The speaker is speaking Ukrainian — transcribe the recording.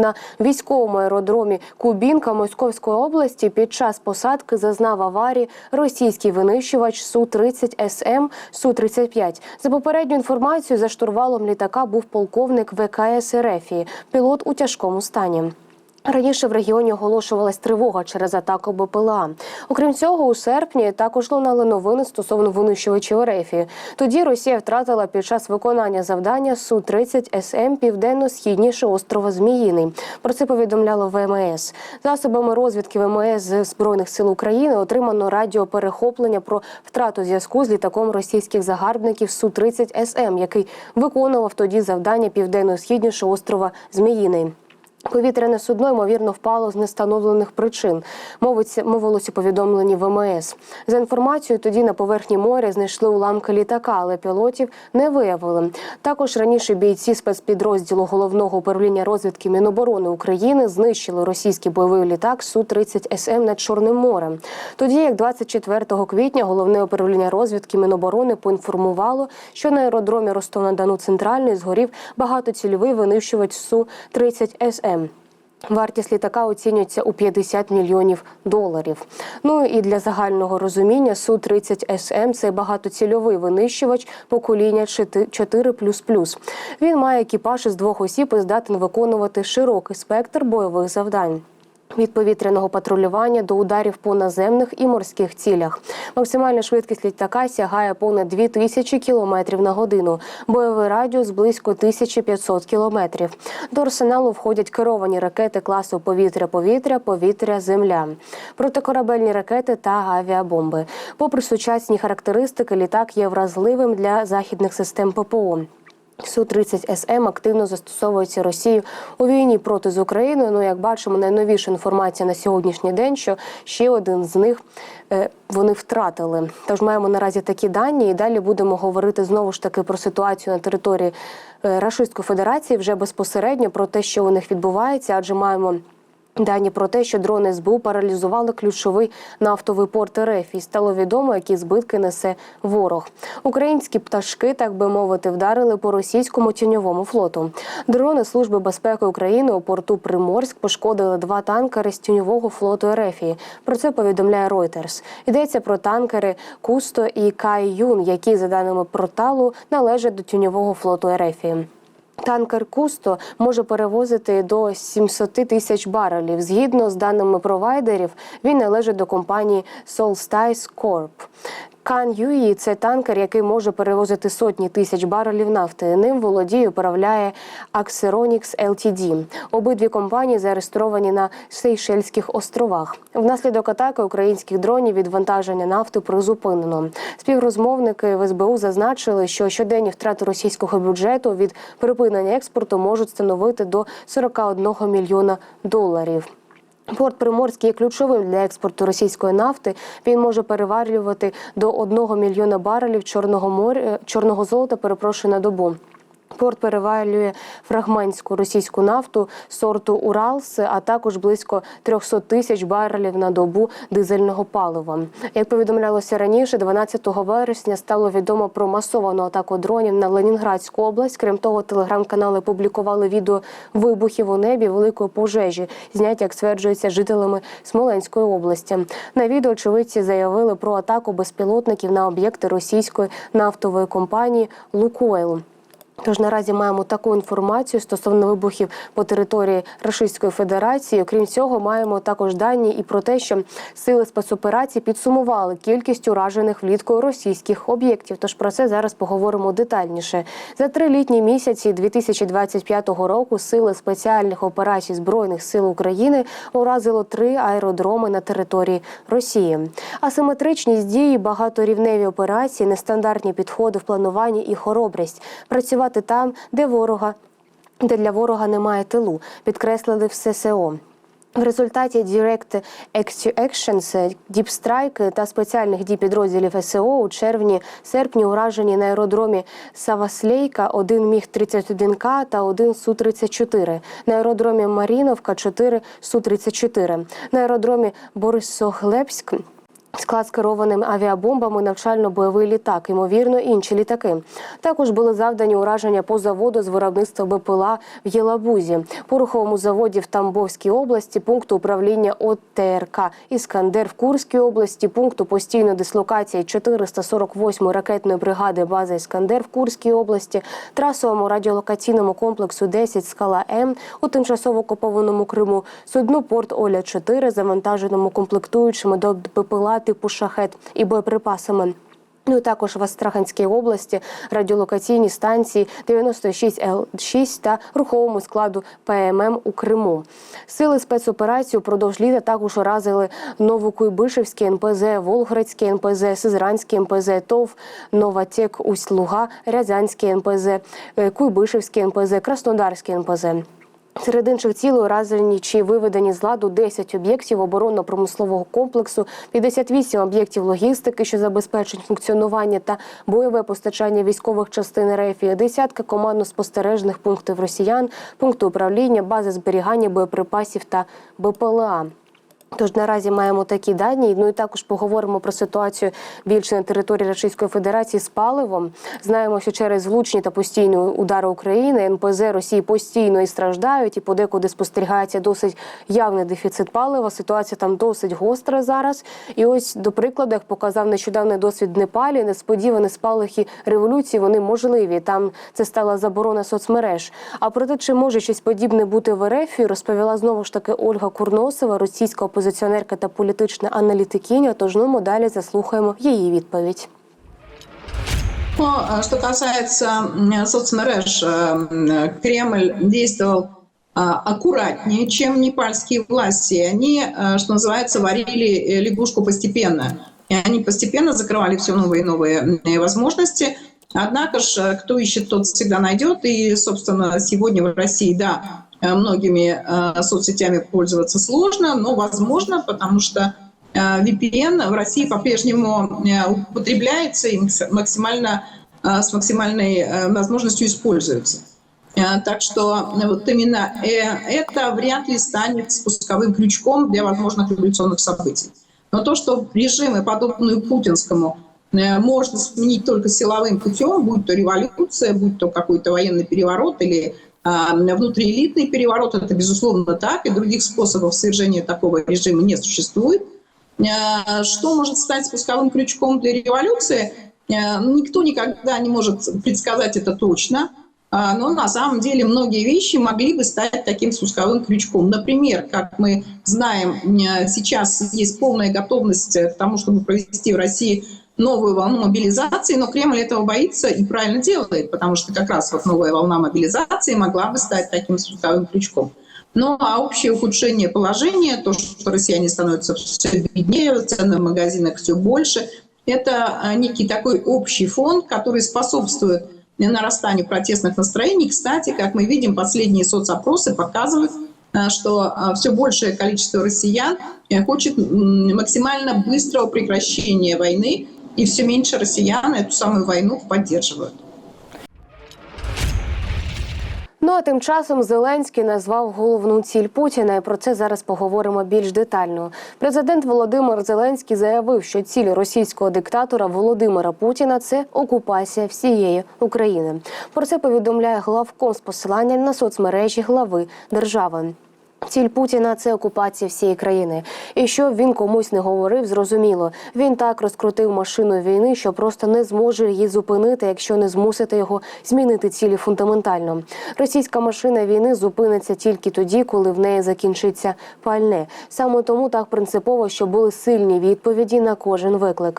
На військовому аеродромі Кубінка Московської області під час посадки зазнав аварії російський винищувач Су-30 СМ Су-35. За попередню інформацію, за штурвалом літака був полковник ВКС Ерефії, пілот у тяжкому стані. Раніше в регіоні оголошувалась тривога через атаку БПЛА. Окрім цього, у серпні також лунали новини стосовно винищувачів РФ. Тоді Росія втратила під час виконання завдання су 30 СМ південно-східніше острова Зміїний. Про це повідомляло ВМС. Засобами розвідки ВМС збройних сил України отримано радіоперехоплення про втрату зв'язку з літаком російських загарбників су 30 СМ, який виконував тоді завдання південно-східніше острова Зміїний. Повітряне судно ймовірно впало з нестановлених причин. Мовиться мовилось у повідомленні ВМС. За інформацією, тоді на поверхні моря знайшли уламки літака, але пілотів не виявили. Також раніше бійці спецпідрозділу головного управління розвідки Міноборони України знищили російський бойовий літак су 30 СМ над Чорним морем. Тоді, як 24 квітня, головне управління розвідки Міноборони поінформувало, що на аеродромі Ростов-на-Дону центральний згорів багатоцільовий винищувач су 30 СМ. Вартість літака оцінюється у 50 мільйонів доларів. Ну і для загального розуміння су 30 СМ це багатоцільовий винищувач покоління 4++. Він має екіпаж із двох осіб і здатен виконувати широкий спектр бойових завдань. Від повітряного патрулювання до ударів по наземних і морських цілях. Максимальна швидкість літака сягає понад 2000 км на годину. Бойовий радіус близько 1500 км. До арсеналу входять керовані ракети класу повітря-повітря, повітря-земля, протикорабельні ракети та авіабомби. Попри сучасні характеристики, літак є вразливим для західних систем ППО. Су-30 СМ активно застосовується Росією у війні проти з Україною. Ну, як бачимо, найновіша інформація на сьогоднішній день, що ще один з них е, вони втратили. Тож маємо наразі такі дані, і далі будемо говорити знову ж таки про ситуацію на території е, Рашистської Федерації вже безпосередньо про те, що у них відбувається, адже маємо. Дані про те, що дрони СБУ паралізували ключовий нафтовий порт РФ і стало відомо, які збитки несе ворог. Українські пташки, так би мовити, вдарили по російському тіньовому флоту. Дрони Служби безпеки України у порту Приморськ пошкодили два танкери з тіньового флоту РФ. Про це повідомляє Reuters. Йдеться про танкери Кусто і Кай Юн, які за даними порталу належать до тіньового флоту РФ. Танкер Кусто може перевозити до 700 тисяч барелів. Згідно з даними провайдерів, він належить до компанії Solstice Corp. Кан Юї це танкер, який може перевозити сотні тисяч барелів нафти. Ним володіє управляє Axeronix Ltd. Обидві компанії зареєстровані на Сейшельських островах. Внаслідок атаки українських дронів відвантаження нафти призупинено. Співрозмовники в СБУ зазначили, що щоденні втрати російського бюджету від припинення експорту можуть становити до 41 мільйона доларів. Порт Приморський є ключовим для експорту російської нафти. Він може переварювати до 1 мільйона барелів чорного моря чорного золота. Перепрошую на добу. Порт перевалює фрагментську російську нафту сорту Уралс, а також близько 300 тисяч барелів на добу дизельного палива. Як повідомлялося раніше, 12 вересня стало відомо про масовану атаку дронів на Ленінградську область. Крім того, телеграм-канали публікували відео вибухів у небі великої пожежі, зняті, як стверджується, жителями Смоленської області. На відео очевидці заявили про атаку безпілотників на об'єкти російської нафтової компанії Лукойл. Тож наразі маємо таку інформацію стосовно вибухів по території Російської Федерації. Окрім цього, маємо також дані і про те, що сили спецоперації підсумували кількість уражених вліткою російських об'єктів. Тож про це зараз поговоримо детальніше. За три літні місяці 2025 року сили спеціальних операцій збройних сил України уразило три аеродроми на території Росії. Асиметричність дії, багаторівневі операції, нестандартні підходи в плануванні і хоробрість працювати там, де ворога, де для ворога немає тилу, підкреслили в ССО. В результаті Direct Actions, Deep Strike та спеціальних дій підрозділів СО у червні-серпні уражені на аеродромі Саваслейка один міг 31 к та один су 34 на аеродромі Маріновка 4 су 34 на аеродромі Борисоглебськ Склад з керованими авіабомбами, навчально-бойовий літак, ймовірно, інші літаки. Також були завдані ураження по заводу з виробництва БПЛА в Єлабузі, пороховому заводі в Тамбовській області, пункту управління ОТРК Іскандер в Курській області, пункту постійної дислокації 448 ракетної бригади бази Іскандер в Курській області, трасовому радіолокаційному комплексу 10 Скала М у тимчасово окупованому Криму, судну порт Оля 4 завантаженому комплектуючими до БПЛА типу шахет і боєприпасами. Ну також в Астраханській області радіолокаційні станції 96 Л6 та руховому складу ПММ у Криму. Сили спецоперації упродовж літа також уразили Новокуйбишевське НПЗ, Волградське НПЗ, Сизранське НПЗ, ТОВ, Новатек, Усть-Луга, Рязанське НПЗ, е, Куйбишевське НПЗ, Краснодарське НПЗ. Серед інших цілей уразені чи виведені з ладу 10 об'єктів оборонно-промислового комплексу, 58 об'єктів логістики, що забезпечують функціонування та бойове постачання військових частин РФ, десятка командно-спостережних пунктів росіян, пункти управління, бази зберігання боєприпасів та БПЛА. Тож наразі маємо такі дані. Ну і також поговоримо про ситуацію більше на території Російської Федерації з паливом. Знаємо, що через влучні та постійні удари України НПЗ Росії постійно і страждають, і подекуди спостерігається досить явний дефіцит палива. Ситуація там досить гостра зараз. І ось до прикладу, як показав нещодавний досвід Непалі, несподівані спалахи революції вони можливі. Там це стала заборона соцмереж. А про те, чи може щось подібне бути в РФ, розповіла знову ж таки Ольга Курносова, російська опозиціонерка та політична аналітикиня. Тож ну ми далі заслухаємо її відповідь. Ну, а что касается м, соцмереж, э, м, Кремль действовал а, аккуратнее, чем непальские власти. Они, э, что называется, варили э, лягушку постепенно. И они постепенно закрывали все новые и новые м, э, возможности. Однако же, кто ищет, тот всегда найдет. И, собственно, сегодня в России, да, э, многими э, соцсетями пользоваться сложно, но возможно, потому что э, VPN в России по-прежнему э, употребляется и макс- максимально э, с максимальной э, возможностью используется. Э, Так что э, вот именно э, это вряд ли станет спусковым крючком для возможных революционных событий. Но то, что режимы, подобные путинскому, э, можно сменить только силовым путем, будь то революция, будь то какой-то военный переворот или внутриэлитный переворот, это безусловно так, и других способов свержения такого режима не существует. Э, Что может стать спусковым крючком для революции? Ну, Никто никогда не может предсказать это точно, а, но на самом деле многие вещи могли бы стать таким спусковым крючком. Например, как мы знаем, сейчас есть полная готовность к тому, чтобы провести в России новую волну мобилизации, но Кремль этого боится и правильно делает, потому что как раз вот новая волна мобилизации могла бы стать таким спусковым крючком. Ну а общее ухудшение положения, то, что россияне становятся все беднее, цены в магазинах все больше, это а, некий такой общий фон, который способствует нарастанию протестных настроений. Кстати, как мы видим, последние соцопросы показывают, а, что все большее количество россиян э, хочет максимально быстрого прекращения войны, и все меньше россиян эту самую войну поддерживают. Ну а тим часом Зеленський назвав головну ціль Путіна. І про це зараз поговоримо більш детально. Президент Володимир Зеленський заявив, що ціль російського диктатора Володимира Путіна це окупація всієї України. Про це повідомляє главком з посиланням на соцмережі глави держави. Ціль Путіна це окупація всієї країни. І що він комусь не говорив, зрозуміло. Він так розкрутив машину війни, що просто не зможе її зупинити, якщо не змусити його змінити цілі фундаментально. Російська машина війни зупиниться тільки тоді, коли в неї закінчиться пальне. Саме тому так принципово, що були сильні відповіді на кожен виклик.